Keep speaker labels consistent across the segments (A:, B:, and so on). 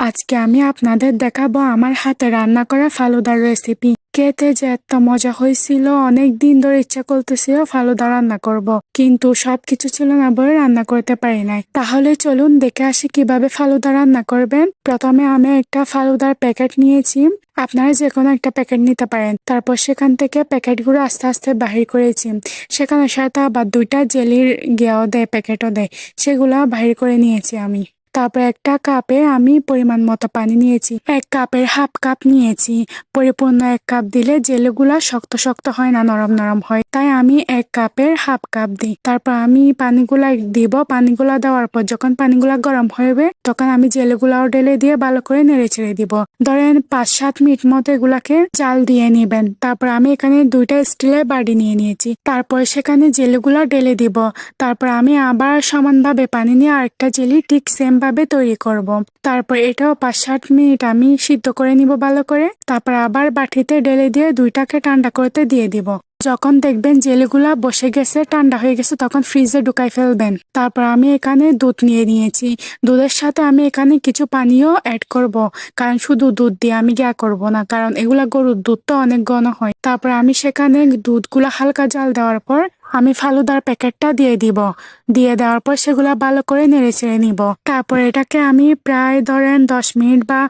A: আজকে আমি আপনাদের দেখাবো আমার হাতে রান্না করা ফালুদার রেসিপি খেতে যে এত মজা হয়েছিল, অনেক দিন ধরে ইচ্ছা করতেছিল ফালুদা রান্না করব। কিন্তু সবকিছু ছিল না বলে রান্না করতে পারি নাই। তাহলে চলুন দেখে আসি কীভাবে ফালুদা রান্না করবেন। প্রথমে আমি একটা ফালুদার প্যাকেট নিয়েছি। আপনারা যে কোনো একটা প্যাকেট নিতে পারেন। তারপর সেখান থেকে প্যাকেটগুলো আস্তে আস্তে বাহির করেছি। সেখানে সাথে আবার দুইটা জেলির গিয়াও দেয়, প্যাকেটও দেয়। সেগুলা বাহির করে নিয়েছি আমি। তারপর একটা কাপে আমি পরিমাণ মতো পানি নিয়েছি। এক কাপের হাফ কাপ নিয়েছি। পরিপূর্ণ এক কাপ দিলে জেলেগুলা শক্ত শক্ত হয় না, নরম নরম হয়। তাই আমি এক কাপের হাফ কাপ দিই। তারপর আমি পানিগুলা দিব। পানিগুলা দেওয়ার পর যখন পানিগুলা গরম হবে তখন আমি জেলেগুলাও ঢেলে দিয়ে ভালো করে নেড়ে ছেড়ে দিব। ধরেন পাঁচ সাত মিনিট মতো এগুলাকে জাল দিয়ে নেবেন। তারপর আমি এখানে দুইটা স্টিলের বাড়ি নিয়ে নিয়েছি। তারপর সেখানে জেলেগুলা ঢেলে দিব। তারপর আমি আবার সমানভাবে পানি নিয়ে আরেকটা জেলি ঠিক সেম ভাবে তৈরি করব। তারপর এটাও পাঁচ সাত মিনিট আমি সিদ্ধ করে নিব ভালো করে। তারপর আবার বাটিতে ঢেলে দিয়ে দুইটাকে ঠান্ডা করতে দিয়ে দিব। যখন দেখবেন জেলিগুলা বসে গেছে, ঠান্ডা হয়ে গেছে, তখন ফ্রিজে ঢুকাই ফেলবেন। তারপর আমি এখানে দুধ নিয়ে নিয়েছি। দুধের সাথে আমি এখানে কিছু পানিও অ্যাড করব। কারণ শুধু দুধ দিয়ে আমি গিয়া করব না, কারণ এগুলা গরুর দুধ তো অনেক ঘন হয়। তারপর আমি সেখানে দুধগুলা হালকা জাল দেওয়ার পর আমি ফালুদার প্যাকেটটা দিয়ে দিব। দিয়ে দেওয়ার পর সেগুলা ভালো করে নেড়ে চেড়ে নিব। তারপর এটাকে আমি প্রায় ধরেন দশ মিনিট বা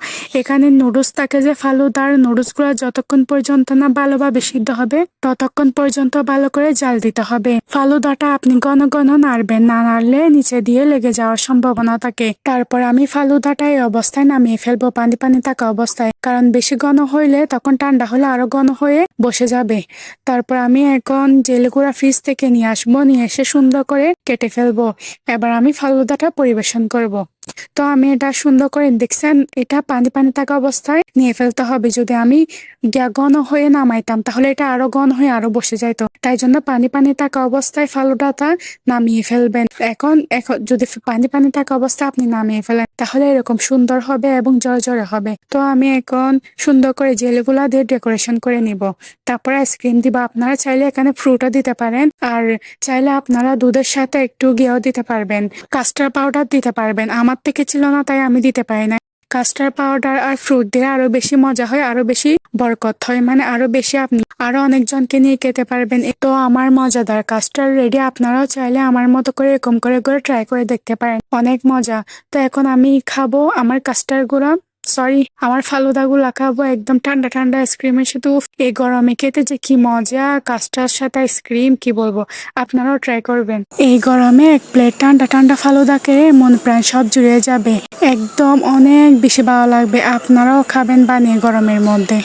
A: এখানে নুডলস থাকে যে ফালুদার নুডলসগুলো যতক্ষণ পর্যন্ত না ভালোভাবে সিদ্ধ হবে, ততক্ষণ পর্যন্ত ভালো করে জাল দিতে হবে। ফালুদাটা আপনি ঘন ঘন নাড়বেন, না নাড়লে নিচে দিয়ে লেগে যাওয়ার সম্ভাবনা থাকে। তারপর আমি ফালুদাটা এই অবস্থায় নামিয়ে ফেলব, পানি পানি থাকা অবস্থায়। কারণ বেশি ঘন হইলে তখন ঠান্ডা হলে আরও ঘন হয়ে বসে যাবে। তারপর আমি এখন জেলগুড়া ফ্রিজ থেকে নিয়ে আসব, নিয়ে এসে সুন্দর করে কেটে ফেলব। এবার আমি ফালুদাটা পরিবেশন করব। তো আমি এটা সুন্দর করে দেখছেন, এটা পানি পানি থাকা অবস্থায় নিয়ে ফেলতে হবে। যদি আমি ঘন হয়ে নামাইতাম, তাহলে এটা আরও ঘন হয়ে আরও বসে যাইতো। তাই জন্য পানি পানি থাকা অবস্থায় ফালুদাটা নামিয়ে ফেলবেন। এখন এখন যদি পানি পানি থাকা অবস্থায় আপনি নামিয়ে ফেলেন, তাহলে এরকম সুন্দর হবে এবং জড়জড়ে হবে। তো আমি এখন সুন্দর করে জেলগুলা দিয়ে ডেকোরেশন করে নিব। তারপরে আইসক্রিম দিব। আপনারা চাইলে এখানে ফ্রুটও দিতে পারেন। আর চাইলে আপনারা দুধের সাথে একটু গিয়েও দিতে পারবেন। কাস্টার্ড পাউডার দিতে পারবেন। আমার থেকে ছিল না, তাই আমি দিতে পারি না কাস্টার্ড পাউডার আর ফ্রুট দিলে আরও বেশি মজা হয়, আরও বেশি বরকত হয়। মানে আরও বেশি আপনি আরও অনেকজনকে নিয়ে খেতে পারবেন। তো আমার মজাদার। কাস্টার্ড রেডি আপনারাও চাইলে আমার মতো করে এরকম করে করে ট্রাই করে দেখতে পারেন। অনেক মজা। তো এখন আমি খাব আমার কাস্টার্ডগুলা সরি আমার ফালুদা গুলা খাব একদম ঠান্ডা ঠান্ডা আইসক্রিমের সাথে এই গরমে খেতে যে কি মজা, কাস্টার সাথে আইসক্রিম কি বলব? আপনারাও ট্রাই করবেন। এই গরমে এক প্লেট ঠান্ডা ঠান্ডা ফালুদা খেয়ে মন প্রাণ সব জুড়ে যাবে। একদম অনেক বেশি ভালো লাগবে, আপনারাও খাবেন বানিয়ে গরমের মধ্যে।